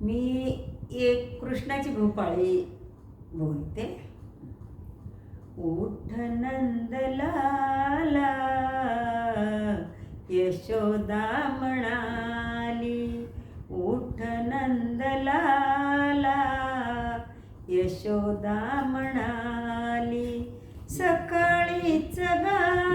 मी एक कृष्णाची भोपाळी बोलते. उठ नंदलाला यशोदा म्हणाली उठ नंदलाला यशोदा म्हणाली सकाळीच गा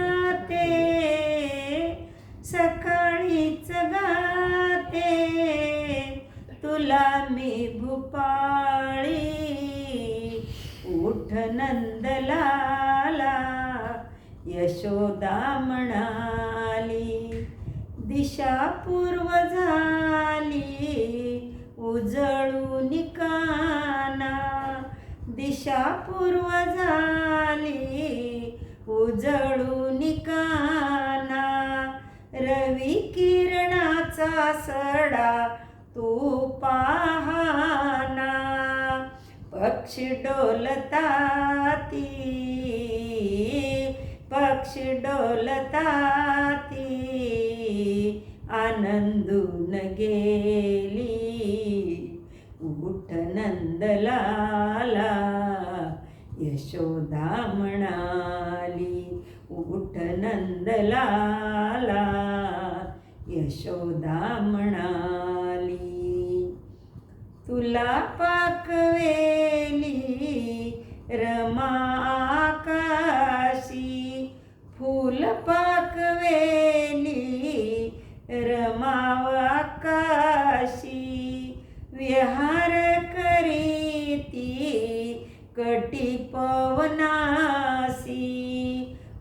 तुला मी भूपाळी. उठ नंदलाला यशोदा म्हणाली. दिशा पूर्व झाली उजळू निकाना. दिशा पूर्व झाली उजळू निकाना. रवी किरणाचा सडा पाहना. पक्षी डोलताती. पक्षी डोलताती. आनंदून गेली. उठ नंदलाला यशोदा म्हणाली. उठ नंदलाला यशोदा म्हणाली. तुला पाकवेली रमा आकाशी. फूल पाकवेली आकाशी. विहार करीती कटी पवनासी.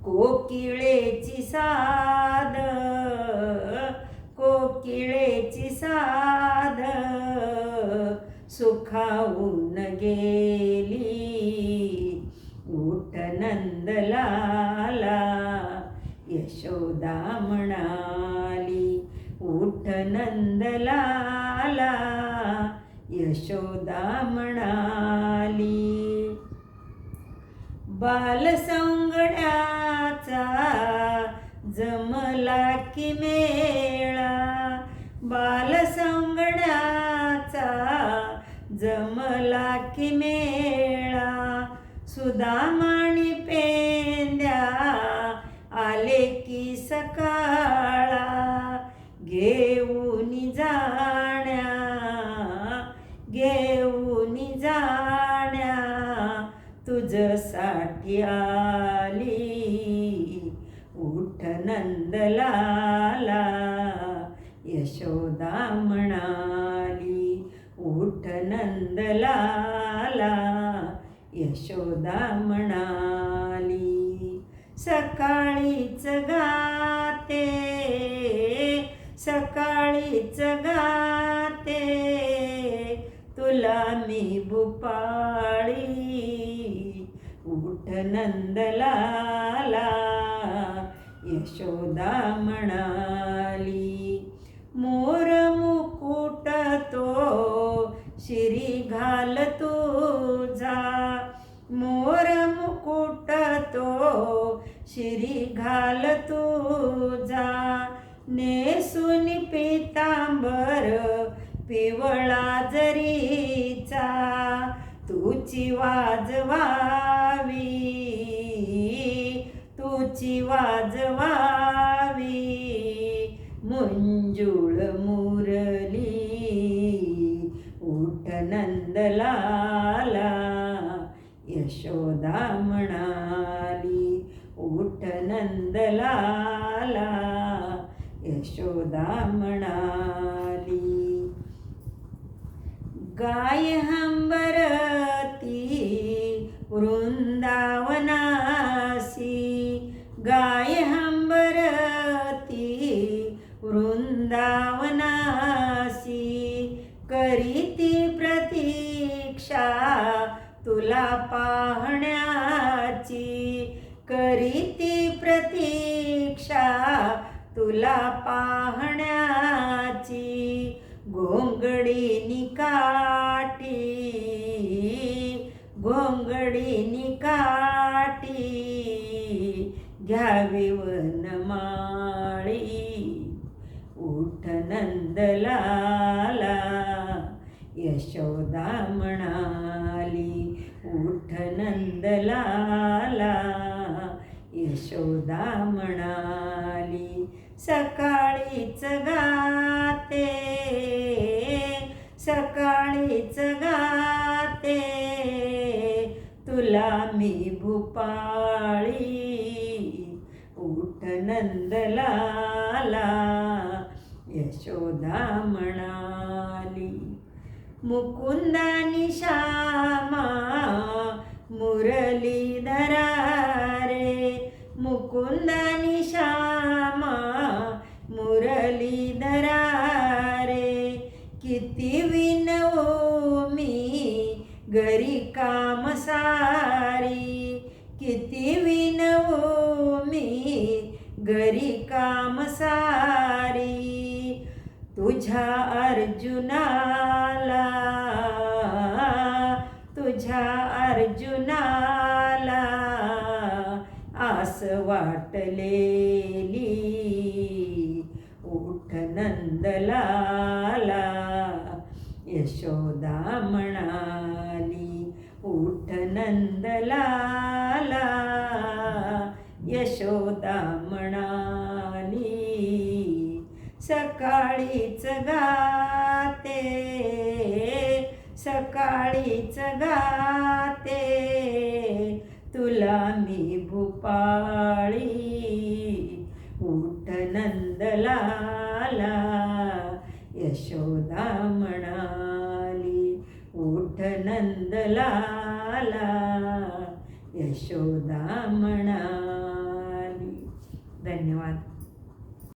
कोकिळेची साद कोकिळे गेली. उठ नंदलाला यशोदा म्हणाली उठ नंदलाला यशोदा म्हणाली बालसंगड्याचा जमला की मेळा बालसंगड्याचा जम की मेळा. सुदामाणी पेंद्या आले की सकाळा. घेऊन जाण्या घेऊन जाण्या. तुझसाठी आली उठ नंदलाला. यशोदा म्हणा नंदलाला यशोदा म्हणाली सकाळीच गाते सकाळीच गाते तुला मी भुपाळी. उठ नंदलाला यशोदा म्हणाली मो नेसून पितांबर पिवळा जरीचा तुची वाजवावी तुची वाजवावी मुंजुळ मुरली उठ नंदलाला यशोदा म्हणाली उठ नंदलाला यशोदा म्हणाली गाय हंबरती वृंदावनासी। गाय हंबरती वृंदावनासी। करीती प्रतीक्षा तुला पाहण्याची करीती तुला पाहण्याची घोंगडी निकाटी घोंगडी निकाटी घ्यावी वनमाळी. उठ नंदलाला यशोदा म्हणाली उठ नंदलाला यशोदा म्हणाली सकाळीच गाते. सकाळीच गाते. तुला मी भूपाळी. उठ नंदलाला. यशोदा म्हणाली मुकुंदानी श्यामा मुरलीधरा रे. मुकुंदानी श्यामा मुरलीधरा रे किती विनवो मी घरी काम सारी किती विनवो मी घरी काम सारी तुझ्या अर्जुनाला तुझ्या अर्जुनाला आस वाटलेली. नंदलाला यशोदा म्हणाली उठ नंदलाला यशोदा म्हणाली सकाळीच गाते सकाळीच गाते तुला मी भूपाळी उठ नंदला यशोदा म्हणाली उठ नंदलाला यशोदा म्हणाली धन्यवाद.